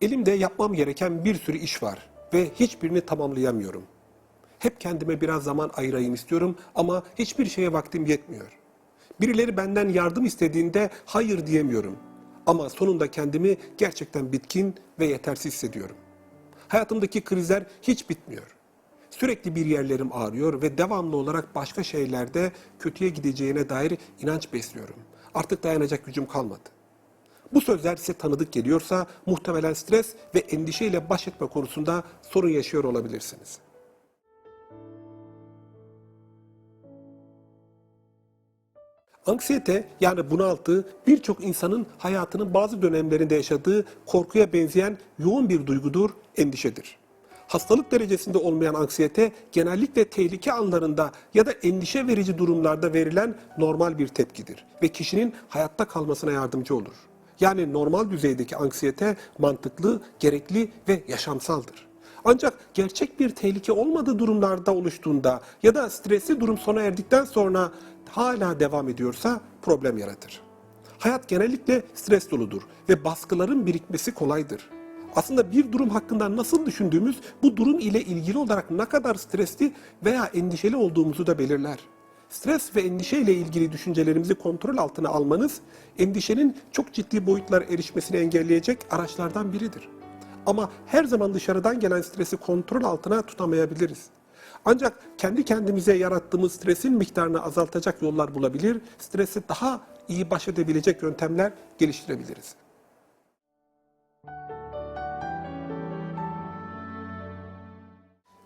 Elimde yapmam gereken bir sürü iş var ve hiçbirini tamamlayamıyorum. Hep kendime biraz zaman ayırayım istiyorum ama hiçbir şeye vaktim yetmiyor. Birileri benden yardım istediğinde hayır diyemiyorum. Ama sonunda kendimi gerçekten bitkin ve yetersiz hissediyorum. Hayatımdaki krizler hiç bitmiyor. Sürekli bir yerlerim ağrıyor ve devamlı olarak başka şeylerde kötüye gideceğine dair inanç besliyorum. Artık dayanacak gücüm kalmadı. Bu sözler size tanıdık geliyorsa muhtemelen stres ve endişeyle baş etme konusunda sorun yaşıyor olabilirsiniz. Anksiyete yani bunaltı birçok insanın hayatının bazı dönemlerinde yaşadığı korkuya benzeyen yoğun bir duygudur, endişedir. Hastalık derecesinde olmayan anksiyete genellikle tehlike anlarında ya da endişe verici durumlarda verilen normal bir tepkidir ve kişinin hayatta kalmasına yardımcı olur. Yani normal düzeydeki anksiyete mantıklı, gerekli ve yaşamsaldır. Ancak gerçek bir tehlike olmadığı durumlarda oluştuğunda ya da stresli durum sona erdikten sonra hala devam ediyorsa problem yaratır. Hayat genellikle stres doludur ve baskıların birikmesi kolaydır. Aslında bir durum hakkında nasıl düşündüğümüz bu durum ile ilgili olarak ne kadar stresli veya endişeli olduğumuzu da belirler. Stres ve endişe ile ilgili düşüncelerimizi kontrol altına almanız, endişenin çok ciddi boyutlar erişmesini engelleyecek araçlardan biridir. Ama her zaman dışarıdan gelen stresi kontrol altına tutamayabiliriz. Ancak kendi kendimize yarattığımız stresin miktarını azaltacak yollar bulabilir, stresi daha iyi baş edebilecek yöntemler geliştirebiliriz.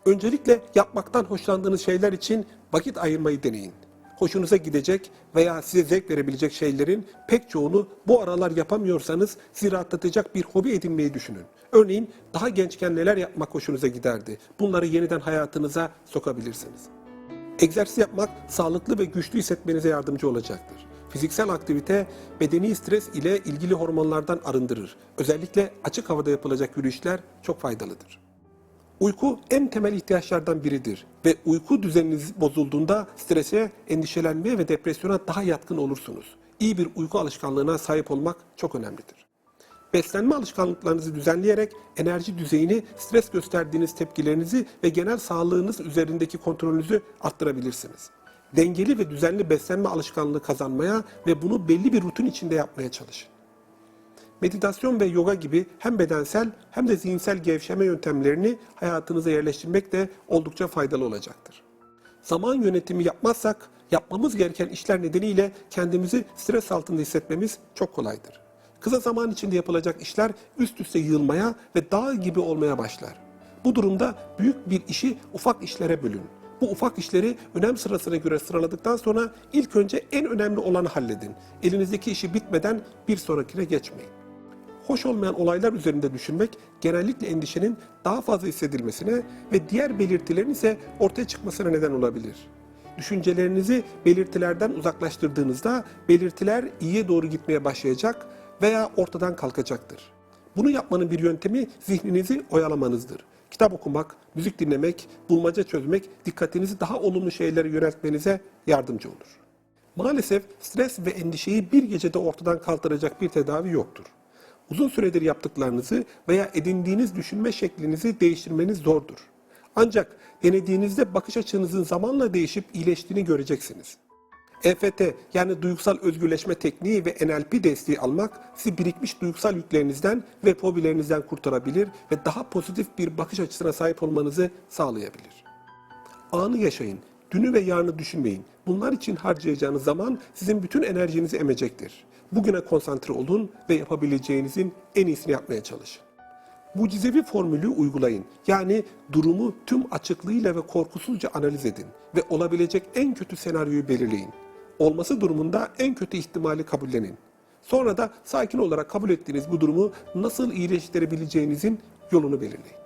Öncelikle yapmaktan hoşlandığınız şeyler için vakit ayırmayı deneyin. Hoşunuza gidecek veya size zevk verebilecek şeylerin pek çoğunu bu aralar yapamıyorsanız sizi rahatlatacak bir hobi edinmeyi düşünün. Örneğin daha gençken neler yapmak hoşunuza giderdi? Bunları yeniden hayatınıza sokabilirsiniz. Egzersiz yapmak sağlıklı ve güçlü hissetmenize yardımcı olacaktır. Fiziksel aktivite bedeni stres ile ilgili hormonlardan arındırır. Özellikle açık havada yapılacak yürüyüşler çok faydalıdır. Uyku en temel ihtiyaçlardan biridir ve uyku düzeniniz bozulduğunda strese, endişelenmeye ve depresyona daha yatkın olursunuz. İyi bir uyku alışkanlığına sahip olmak çok önemlidir. Beslenme alışkanlıklarınızı düzenleyerek enerji düzeyini, stres gösterdiğiniz tepkilerinizi ve genel sağlığınız üzerindeki kontrolünüzü arttırabilirsiniz. Dengeli ve düzenli beslenme alışkanlığı kazanmaya ve bunu belli bir rutin içinde yapmaya çalışın. Meditasyon ve yoga gibi hem bedensel hem de zihinsel gevşeme yöntemlerini hayatınıza yerleştirmek de oldukça faydalı olacaktır. Zaman yönetimi yapmazsak yapmamız gereken işler nedeniyle kendimizi stres altında hissetmemiz çok kolaydır. Kısa zaman içinde yapılacak işler üst üste yığılmaya ve dağ gibi olmaya başlar. Bu durumda büyük bir işi ufak işlere bölün. Bu ufak işleri önem sırasına göre sıraladıktan sonra ilk önce en önemli olanı halledin. Elinizdeki işi bitmeden bir sonrakine geçmeyin hoş olmayan olaylar üzerinde düşünmek genellikle endişenin daha fazla hissedilmesine ve diğer belirtilerin ise ortaya çıkmasına neden olabilir. Düşüncelerinizi belirtilerden uzaklaştırdığınızda belirtiler iyiye doğru gitmeye başlayacak veya ortadan kalkacaktır. Bunu yapmanın bir yöntemi zihninizi oyalamanızdır. Kitap okumak, müzik dinlemek, bulmaca çözmek dikkatinizi daha olumlu şeylere yöneltmenize yardımcı olur. Maalesef stres ve endişeyi bir gecede ortadan kaldıracak bir tedavi yoktur. Uzun süredir yaptıklarınızı veya edindiğiniz düşünme şeklinizi değiştirmeniz zordur. Ancak denediğinizde bakış açınızın zamanla değişip iyileştiğini göreceksiniz. EFT yani duygusal özgürleşme tekniği ve NLP desteği almak sizi birikmiş duygusal yüklerinizden ve fobilerinizden kurtarabilir ve daha pozitif bir bakış açısına sahip olmanızı sağlayabilir. Anı yaşayın, dünü ve yarını düşünmeyin. Bunlar için harcayacağınız zaman sizin bütün enerjinizi emecektir. Bugüne konsantre olun ve yapabileceğinizin en iyisini yapmaya çalışın. Mucizevi formülü uygulayın. Yani durumu tüm açıklığıyla ve korkusuzca analiz edin ve olabilecek en kötü senaryoyu belirleyin. Olması durumunda en kötü ihtimali kabullenin. Sonra da sakin olarak kabul ettiğiniz bu durumu nasıl iyileştirebileceğinizin yolunu belirleyin.